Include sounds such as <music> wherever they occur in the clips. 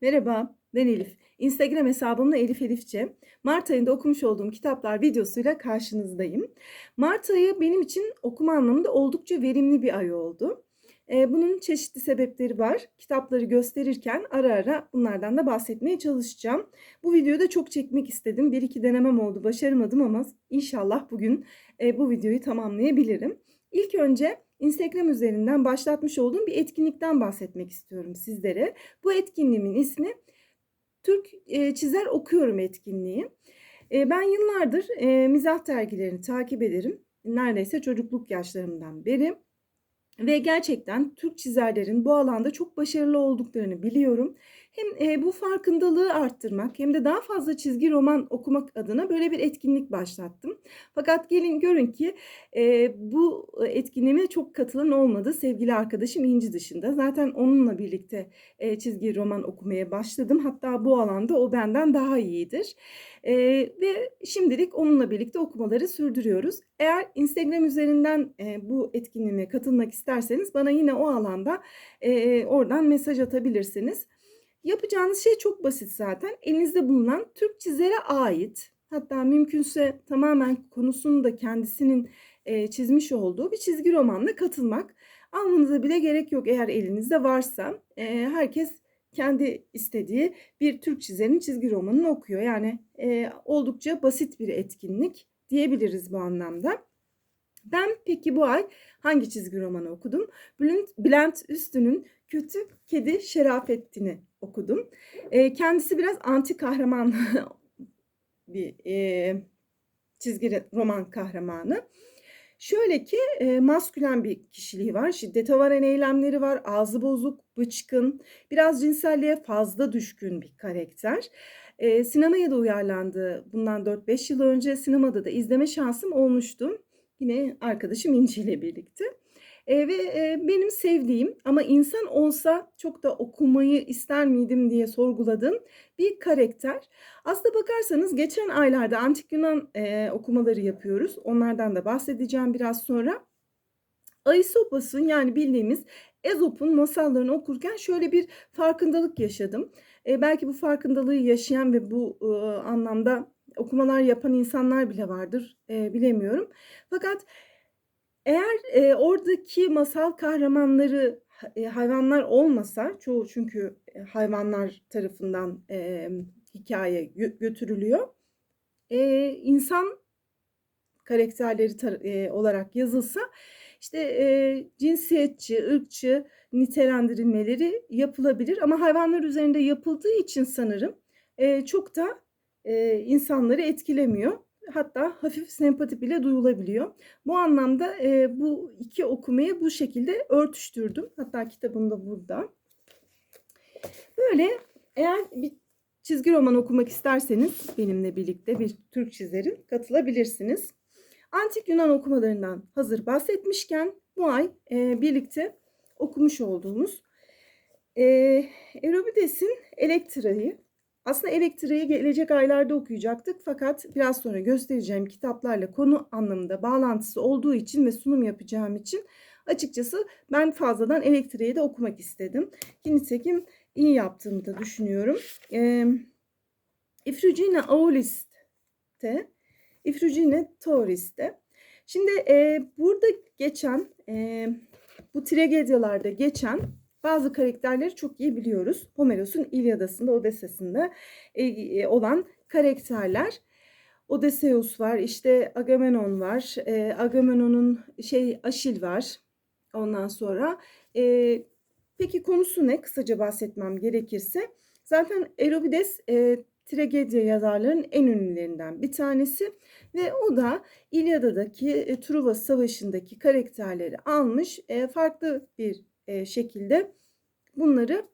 Merhaba, ben Elif. Instagram hesabımla Elif Elifçe. Mart ayında okumuş olduğum kitaplar videosuyla karşınızdayım. Mart ayı benim için okuma anlamında oldukça verimli bir ay oldu. Eee, bunun çeşitli sebepleri var. Kitapları gösterirken ara ara bunlardan da bahsetmeye çalışacağım. Bu videoyu da çok çekmek istedim. Bir iki denemem oldu, başaramadım ama inşallah bugün eee, bu videoyu tamamlayabilirim. İlk önce Instagram üzerinden başlatmış olduğum bir etkinlikten bahsetmek istiyorum sizlere. Bu etkinliğimin ismi Türk eee, Çizer Okuyorum etkinliği. Eee, ben yıllardır eee, mizah dergilerini takip ederim. Neredeyse çocukluk yaşlarımdan beri. Ve gerçekten Türk çizerlerin bu alanda çok başarılı olduklarını biliyorum. Hem e, bu farkındalığı arttırmak hem de daha fazla çizgi roman okumak adına böyle bir etkinlik başlattım. Fakat gelin görün ki e, bu etkinliğime çok katılan olmadı sevgili arkadaşım İnci dışında. Zaten onunla birlikte e, çizgi roman okumaya başladım. Hatta bu alanda o benden daha iyidir. E, ve şimdilik onunla birlikte okumaları sürdürüyoruz. Eğer Instagram üzerinden e, bu etkinliğime katılmak isterseniz bana yine o alanda e, oradan mesaj atabilirsiniz. Yapacağınız şey çok basit zaten. Elinizde bulunan Türk çizere ait hatta mümkünse tamamen konusunu da kendisinin e, çizmiş olduğu bir çizgi romanla katılmak. Almanıza bile gerek yok eğer elinizde varsa. E, herkes kendi istediği bir Türk çizerin çizgi romanını okuyor. Yani e, oldukça basit bir etkinlik diyebiliriz bu anlamda. Ben peki bu ay hangi çizgi romanı okudum? Bülent, Bülent Üstün'ün Kötü Kedi Şerafettin'i okudum. E, kendisi biraz anti kahraman <laughs> bir e, çizgi roman kahramanı. Şöyle ki e, maskülen bir kişiliği var, şiddete varan eylemleri var, ağzı bozuk, bıçkın, biraz cinselliğe fazla düşkün bir karakter. E, sinemaya da uyarlandı bundan 4-5 yıl önce. Sinemada da izleme şansım olmuştu. Yine arkadaşım İnci ile birlikte. E, ve e, benim sevdiğim ama insan olsa çok da okumayı ister miydim diye sorguladığım bir karakter. Aslında bakarsanız geçen aylarda Antik Yunan e, okumaları yapıyoruz. Onlardan da bahsedeceğim biraz sonra. Aesopus'un yani bildiğimiz Ezop'un masallarını okurken şöyle bir farkındalık yaşadım. E, belki bu farkındalığı yaşayan ve bu e, anlamda okumalar yapan insanlar bile vardır. E, bilemiyorum. Fakat eğer e, oradaki masal kahramanları e, hayvanlar olmasa, çoğu çünkü hayvanlar tarafından e, hikaye gö- götürülüyor. E, insan karakterleri e, olarak yazılsa işte e, cinsiyetçi, ırkçı nitelendirilmeleri yapılabilir ama hayvanlar üzerinde yapıldığı için sanırım e, çok da e, insanları etkilemiyor. Hatta hafif sempati bile duyulabiliyor. Bu anlamda e, bu iki okumayı bu şekilde örtüştürdüm. Hatta kitabım da burada. Böyle eğer bir çizgi roman okumak isterseniz benimle birlikte bir Türk çizerin katılabilirsiniz. Antik Yunan okumalarından hazır bahsetmişken bu ay e, birlikte okumuş olduğumuz e, Euripides'in Elektra'yı aslında Elektra'yı gelecek aylarda okuyacaktık fakat biraz sonra göstereceğim kitaplarla konu anlamında bağlantısı olduğu için ve sunum yapacağım için açıkçası ben fazladan Elektra'yı da okumak istedim. Ki nitekim iyi yaptığımı da düşünüyorum. E, Ifrugine Aulis'te, Ifrugine Tauris'te. Şimdi e, burada geçen, e, bu tragedyalarda geçen bazı karakterleri çok iyi biliyoruz. Homeros'un İlyadası'nda, Odessa'sında e, olan karakterler. Odysseus var, işte Agamemnon var, e, Agamemnon'un şey Aşil var. Ondan sonra e, peki konusu ne? Kısaca bahsetmem gerekirse. Zaten Erobides e, tragedya yazarların en ünlülerinden bir tanesi ve o da İlyada'daki e, Truva Savaşı'ndaki karakterleri almış e, farklı bir şekilde bunları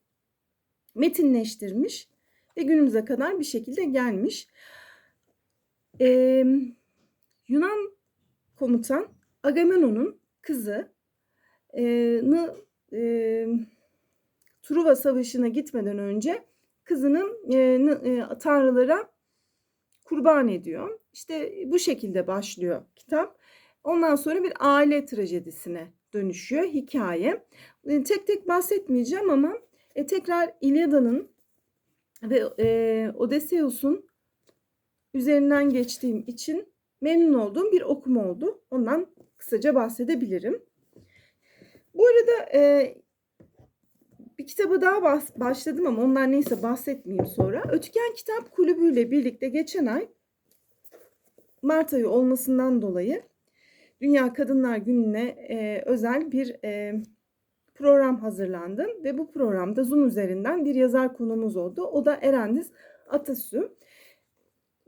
metinleştirmiş ve günümüze kadar bir şekilde gelmiş. Ee, Yunan komutan Agamemnon'un kızı e, e, Truva Savaşı'na gitmeden önce kızını e, e, tanrılara kurban ediyor. İşte bu şekilde başlıyor kitap. Ondan sonra bir aile trajedisine dönüşüyor hikaye. E, tek tek bahsetmeyeceğim ama e, tekrar İlyada'nın ve e, Odysseus'un üzerinden geçtiğim için memnun olduğum bir okum oldu. Ondan kısaca bahsedebilirim. Bu arada e, bir kitaba daha bas, başladım ama ondan neyse bahsetmeyeyim sonra. Ötüken Kitap Kulübü ile birlikte geçen ay Mart ayı olmasından dolayı Dünya Kadınlar Günü'ne e, özel bir e, program hazırlandı ve bu programda Zoom üzerinden bir yazar konumuz oldu. O da Erendiz Atasü.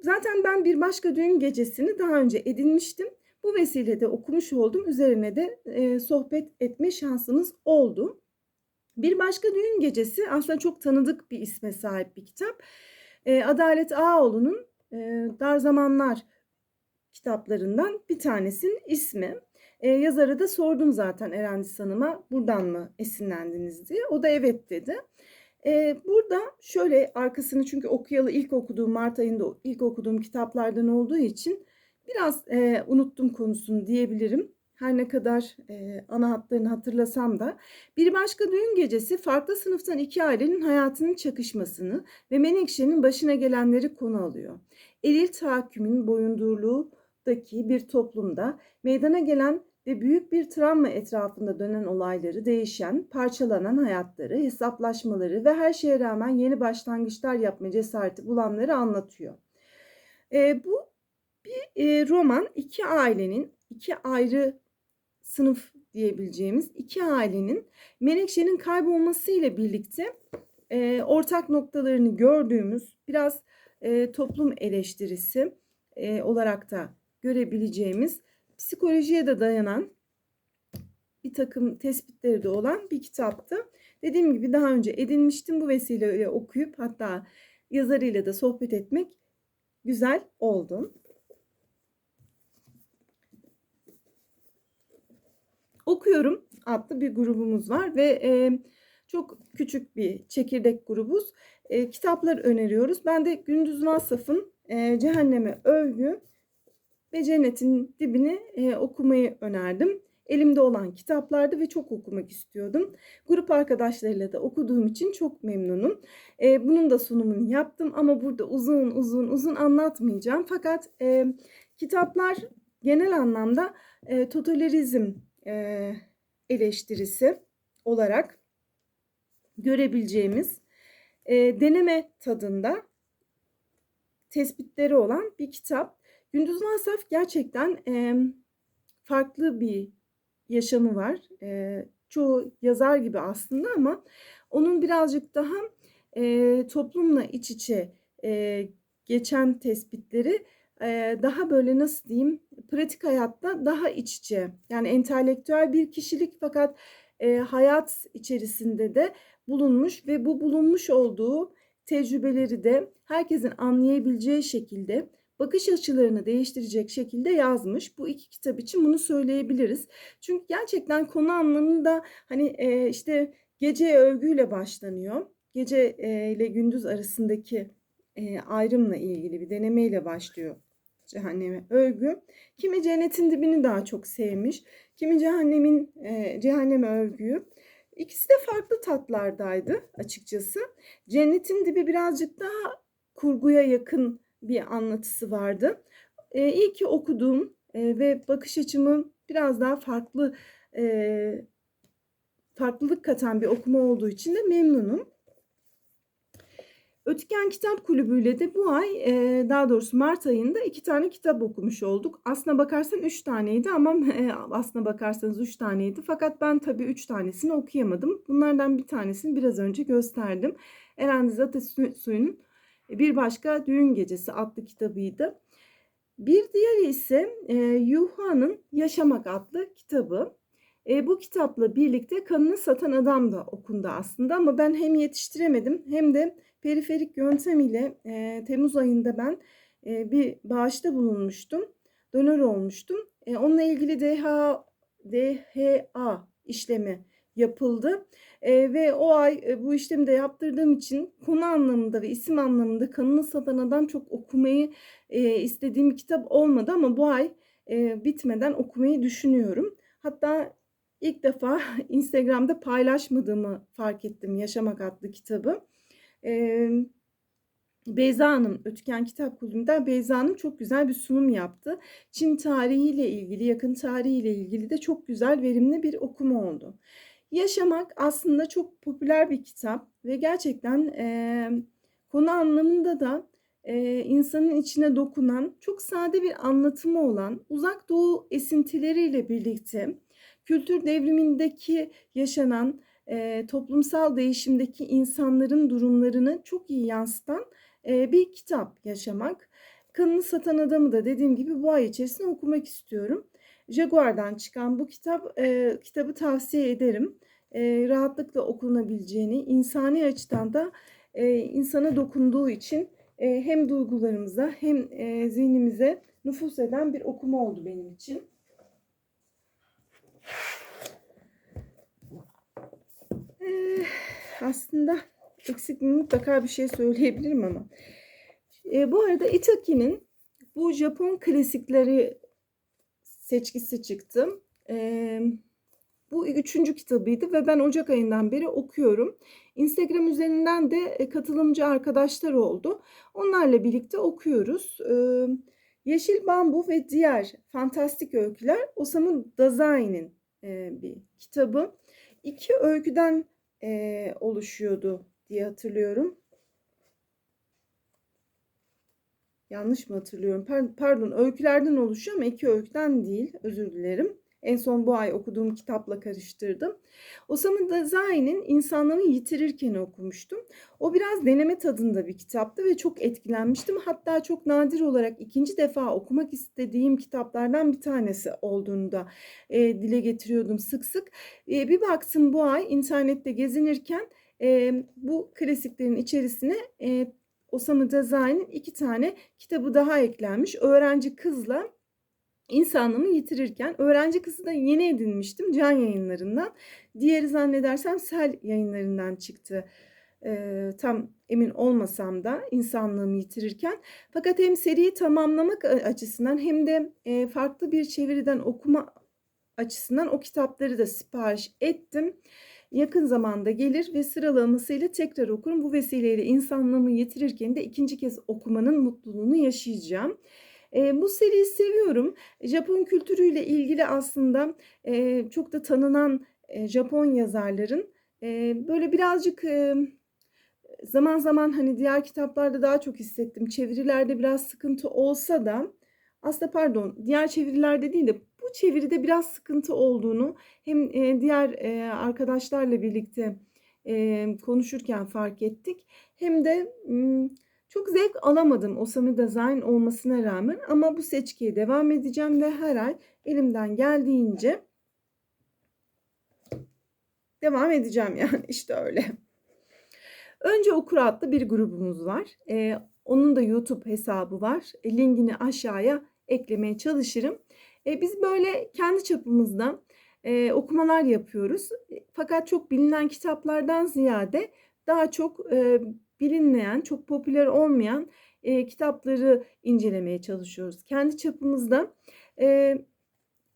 Zaten ben bir başka düğün gecesini daha önce edinmiştim. Bu vesileyle okumuş oldum. Üzerine de e, sohbet etme şansımız oldu. Bir başka düğün gecesi aslında çok tanıdık bir isme sahip bir kitap. E, Adalet Ağoğlu'nun e, Dar Zamanlar kitaplarından bir tanesinin ismi. E, yazarı da sordum zaten Erendis Hanım'a buradan mı esinlendiniz diye. O da evet dedi. E, burada şöyle arkasını çünkü okuyalı ilk okuduğum Mart ayında ilk okuduğum kitaplardan olduğu için biraz e, unuttum konusunu diyebilirim. Her ne kadar e, ana hatlarını hatırlasam da bir başka düğün gecesi farklı sınıftan iki ailenin hayatının çakışmasını ve Menekşe'nin başına gelenleri konu alıyor. Eril tahakkümün boyundurluğundaki bir toplumda meydana gelen ve büyük bir travma etrafında dönen olayları, değişen, parçalanan hayatları, hesaplaşmaları ve her şeye rağmen yeni başlangıçlar yapma cesareti bulanları anlatıyor. E, bu bir e, roman iki ailenin, iki ayrı sınıf diyebileceğimiz iki ailenin Menekşe'nin kaybolmasıyla birlikte e, ortak noktalarını gördüğümüz biraz e, toplum eleştirisi e, olarak da görebileceğimiz psikolojiye de dayanan bir takım tespitleri de olan bir kitaptı. Dediğim gibi daha önce edinmiştim bu vesileyle okuyup hatta yazarıyla da sohbet etmek güzel oldu. Okuyorum adlı bir grubumuz var ve e, çok küçük bir çekirdek grubuz. E, kitaplar öneriyoruz. Ben de Gündüz Vassaf'ın e, Cehenneme Övgü ve Cennetin Dibini e, okumayı önerdim. Elimde olan kitaplardı ve çok okumak istiyordum. Grup arkadaşlarıyla da okuduğum için çok memnunum. E, bunun da sunumunu yaptım ama burada uzun uzun uzun anlatmayacağım. Fakat e, kitaplar genel anlamda e, totalitarizm e, eleştirisi olarak görebileceğimiz e, deneme tadında tespitleri olan bir kitap. Gündüz Masaf gerçekten e, farklı bir yaşamı var. E, çoğu yazar gibi aslında ama onun birazcık daha e, toplumla iç içe e, geçen tespitleri e, daha böyle nasıl diyeyim pratik hayatta daha iç içe yani entelektüel bir kişilik fakat e, hayat içerisinde de bulunmuş ve bu bulunmuş olduğu tecrübeleri de herkesin anlayabileceği şekilde bakış açılarını değiştirecek şekilde yazmış. Bu iki kitap için bunu söyleyebiliriz. Çünkü gerçekten konu anlamında hani e, işte gece övgüyle başlanıyor. Gece e, ile gündüz arasındaki e, ayrımla ilgili bir denemeyle başlıyor cehenneme övgü. Kimi cennetin dibini daha çok sevmiş. Kimi cehennemin e, cehenneme övgüyü. İkisi de farklı tatlardaydı açıkçası. Cennetin dibi birazcık daha kurguya yakın bir anlatısı vardı. E, iyi ki okuduğum e, ve bakış açımı biraz daha farklı e, farklılık katan bir okuma olduğu için de memnunum. Ötken Kitap Kulübü ile de bu ay e, daha doğrusu Mart ayında iki tane kitap okumuş olduk. Aslına bakarsan üç taneydi ama e, aslına bakarsanız üç taneydi. Fakat ben tabii üç tanesini okuyamadım. Bunlardan bir tanesini biraz önce gösterdim. Erendiz Atasuyu'nun bir başka Düğün Gecesi adlı kitabıydı. Bir diğeri ise e, Yuha'nın Yaşamak adlı kitabı. E, bu kitapla birlikte Kanını Satan Adam da okundu aslında ama ben hem yetiştiremedim hem de periferik yöntem ile e, Temmuz ayında ben e, bir bağışta bulunmuştum. Donör olmuştum. E, onunla ilgili DHA, DHA işlemi yapıldı. E, ve o ay e, bu işlemi de yaptırdığım için konu anlamında ve isim anlamında kanını satan adam çok okumayı e, istediğim kitap olmadı ama bu ay e, bitmeden okumayı düşünüyorum. Hatta ilk defa <laughs> Instagram'da paylaşmadığımı fark ettim Yaşamak adlı kitabı. E, Beyza Hanım, Ötüken Kitap Kulübü'nden Beyza Hanım çok güzel bir sunum yaptı. Çin tarihiyle ilgili, yakın tarihiyle ilgili de çok güzel, verimli bir okuma oldu. Yaşamak aslında çok popüler bir kitap ve gerçekten e, konu anlamında da e, insanın içine dokunan, çok sade bir anlatımı olan, uzak doğu esintileriyle birlikte kültür devrimindeki yaşanan e, toplumsal değişimdeki insanların durumlarını çok iyi yansıtan e, bir kitap yaşamak. Kanını Satan Adamı da dediğim gibi bu ay içerisinde okumak istiyorum. Jaguar'dan çıkan bu kitap e, kitabı tavsiye ederim. E, rahatlıkla okunabileceğini, insani açıdan da e, insana dokunduğu için e, hem duygularımıza hem e, zihnimize nüfus eden bir okuma oldu benim için. E, aslında eksik mutlaka bir şey söyleyebilirim ama. E, bu arada Itaki'nin bu Japon klasikleri seçkisi çıktı. E, bu üçüncü kitabıydı ve ben Ocak ayından beri okuyorum. Instagram üzerinden de e, katılımcı arkadaşlar oldu. Onlarla birlikte okuyoruz. E, Yeşil Bambu ve diğer fantastik öyküler Osamu Dazai'nin e, bir kitabı. İki öyküden e, oluşuyordu diye hatırlıyorum. Yanlış mı hatırlıyorum? Pardon, öykülerden oluşuyor ama iki öyküden değil. Özür dilerim. En son bu ay okuduğum kitapla karıştırdım. Osamu Dazai'nin İnsanlığımı Yitirirken okumuştum. O biraz deneme tadında bir kitaptı ve çok etkilenmiştim. Hatta çok nadir olarak ikinci defa okumak istediğim kitaplardan bir tanesi olduğunu da e, dile getiriyordum sık sık. E, bir baktım bu ay internette gezinirken e, bu klasiklerin içerisine e, Osamu Dazai'nin iki tane kitabı daha eklenmiş. Öğrenci Kızla insanlığımı yitirirken öğrenci kızı da yeni edinmiştim can yayınlarından. Diğeri zannedersem sel yayınlarından çıktı. Ee, tam emin olmasam da insanlığımı yitirirken. Fakat hem seriyi tamamlamak açısından hem de e, farklı bir çeviriden okuma açısından o kitapları da sipariş ettim. Yakın zamanda gelir ve sıralamasıyla tekrar okurum. Bu vesileyle insanlığımı yitirirken de ikinci kez okumanın mutluluğunu yaşayacağım. E, bu seriyi seviyorum. Japon kültürüyle ilgili aslında e, çok da tanınan e, Japon yazarların e, böyle birazcık e, zaman zaman hani diğer kitaplarda daha çok hissettim. Çevirilerde biraz sıkıntı olsa da aslında pardon diğer çevirilerde değil de çeviride biraz sıkıntı olduğunu hem diğer arkadaşlarla birlikte konuşurken fark ettik. Hem de çok zevk alamadım Osamu Design olmasına rağmen ama bu seçkiye devam edeceğim ve her ay elimden geldiğince devam edeceğim <laughs> yani işte öyle. Önce Okur adlı bir grubumuz var. Ee, onun da YouTube hesabı var. E, linkini aşağıya eklemeye çalışırım. E, biz böyle kendi çapımızda e, okumalar yapıyoruz. E, fakat çok bilinen kitaplardan ziyade daha çok e, bilinmeyen, çok popüler olmayan e, kitapları incelemeye çalışıyoruz. Kendi çapımızda e,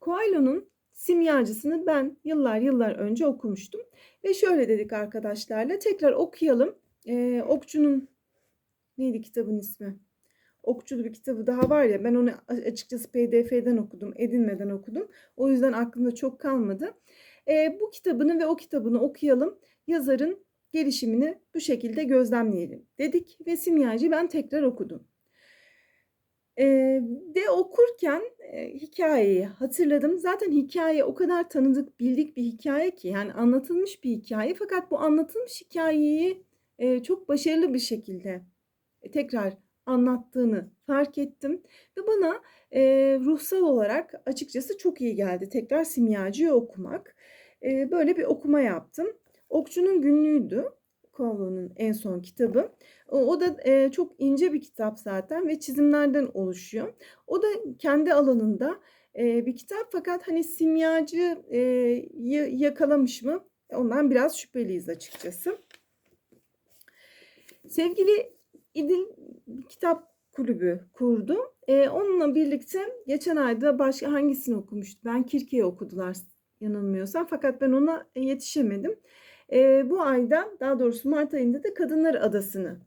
Coelho'nun Simyacısını ben yıllar yıllar önce okumuştum. Ve şöyle dedik arkadaşlarla tekrar okuyalım. E, Okçu'nun neydi kitabın ismi? Okçulu bir kitabı daha var ya ben onu açıkçası pdf'den okudum edinmeden okudum. O yüzden aklımda çok kalmadı. E, bu kitabını ve o kitabını okuyalım. Yazarın gelişimini bu şekilde gözlemleyelim dedik ve simyacı ben tekrar okudum. E, de okurken e, hikayeyi hatırladım. Zaten hikaye o kadar tanıdık, bildik bir hikaye ki yani anlatılmış bir hikaye. Fakat bu anlatılmış hikayeyi e, çok başarılı bir şekilde e, tekrar anlattığını fark ettim ve bana e, ruhsal olarak açıkçası çok iyi geldi tekrar simyacıyı okumak. E, böyle bir okuma yaptım. Okçunun Günlüğü'ydü. Coelho'nun en son kitabı. O da e, çok ince bir kitap zaten ve çizimlerden oluşuyor. O da kendi alanında e, bir kitap fakat hani simyacı e, yakalamış mı? Ondan biraz şüpheliyiz açıkçası. Sevgili İdil Kitap Kulübü kurdu. E, onunla birlikte geçen ayda başka hangisini okumuştu? Ben Kirke'yi okudular yanılmıyorsam fakat ben ona yetişemedim. E, bu ayda daha doğrusu Mart ayında da Kadınlar Adası'nı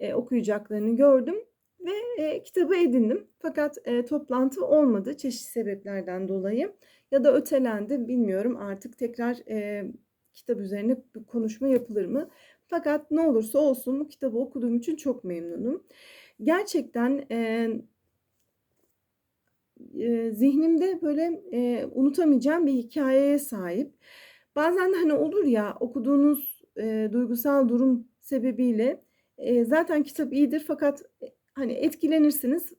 e, okuyacaklarını gördüm ve e, kitabı edindim. Fakat e, toplantı olmadı çeşitli sebeplerden dolayı ya da ötelendi bilmiyorum artık tekrar e, kitap üzerine bir konuşma yapılır mı? Fakat ne olursa olsun bu kitabı okuduğum için çok memnunum. Gerçekten e, e, zihnimde böyle e, unutamayacağım bir hikayeye sahip. Bazen hani olur ya okuduğunuz e, duygusal durum sebebiyle e, zaten kitap iyidir fakat e, hani etkilenirsiniz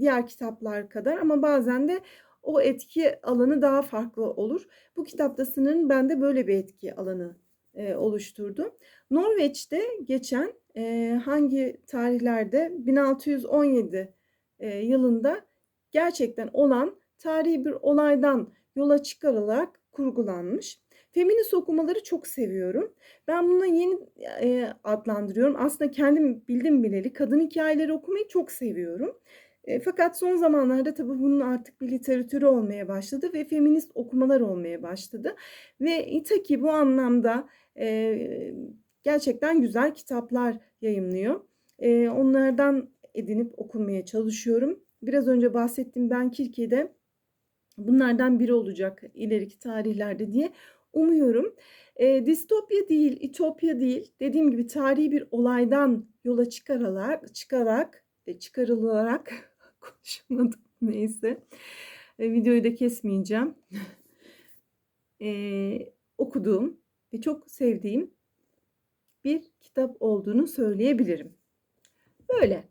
diğer kitaplar kadar ama bazen de o etki alanı daha farklı olur. Bu kitapta sınırın bende böyle bir etki alanı e, oluşturdu. Norveç'te geçen e, hangi tarihlerde 1617 e, yılında gerçekten olan tarihi bir olaydan yola çıkarılarak kurgulanmış. Feminist okumaları çok seviyorum. Ben bunu yeni e, adlandırıyorum. Aslında kendim bildim bileli kadın hikayeleri okumayı çok seviyorum. E, fakat son zamanlarda tabii bunun artık bir literatürü olmaya başladı ve feminist okumalar olmaya başladı. Ve İtaki bu anlamda e, gerçekten güzel kitaplar yayımlıyor. E, onlardan edinip okumaya çalışıyorum. Biraz önce bahsettiğim Ben Kirke'de bunlardan biri olacak ileriki tarihlerde diye umuyorum. E, distopya değil, ütopya değil. Dediğim gibi tarihi bir olaydan yola çıkararak, çıkarak, e, çıkarılarak konuşamadım <laughs> neyse. E, videoyu da kesmeyeceğim. <laughs> e, okuduğum ve çok sevdiğim bir kitap olduğunu söyleyebilirim. Böyle.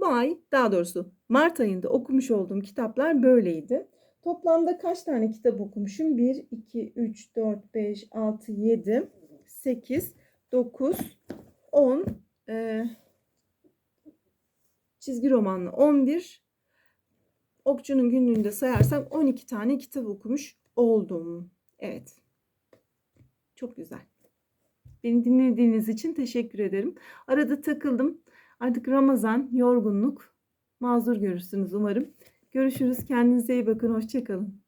Bu ay daha doğrusu Mart ayında okumuş olduğum kitaplar böyleydi. Toplamda kaç tane kitap okumuşum? 1, 2, 3, 4, 5, 6, 7, 8, 9, 10, e, çizgi romanlı 11, Okçunun günlüğünde sayarsam 12 tane kitap okumuş oldum. Evet. Çok güzel. Beni dinlediğiniz için teşekkür ederim. Arada takıldım. Artık Ramazan, yorgunluk. Mazur görürsünüz umarım. Görüşürüz. Kendinize iyi bakın. Hoşçakalın.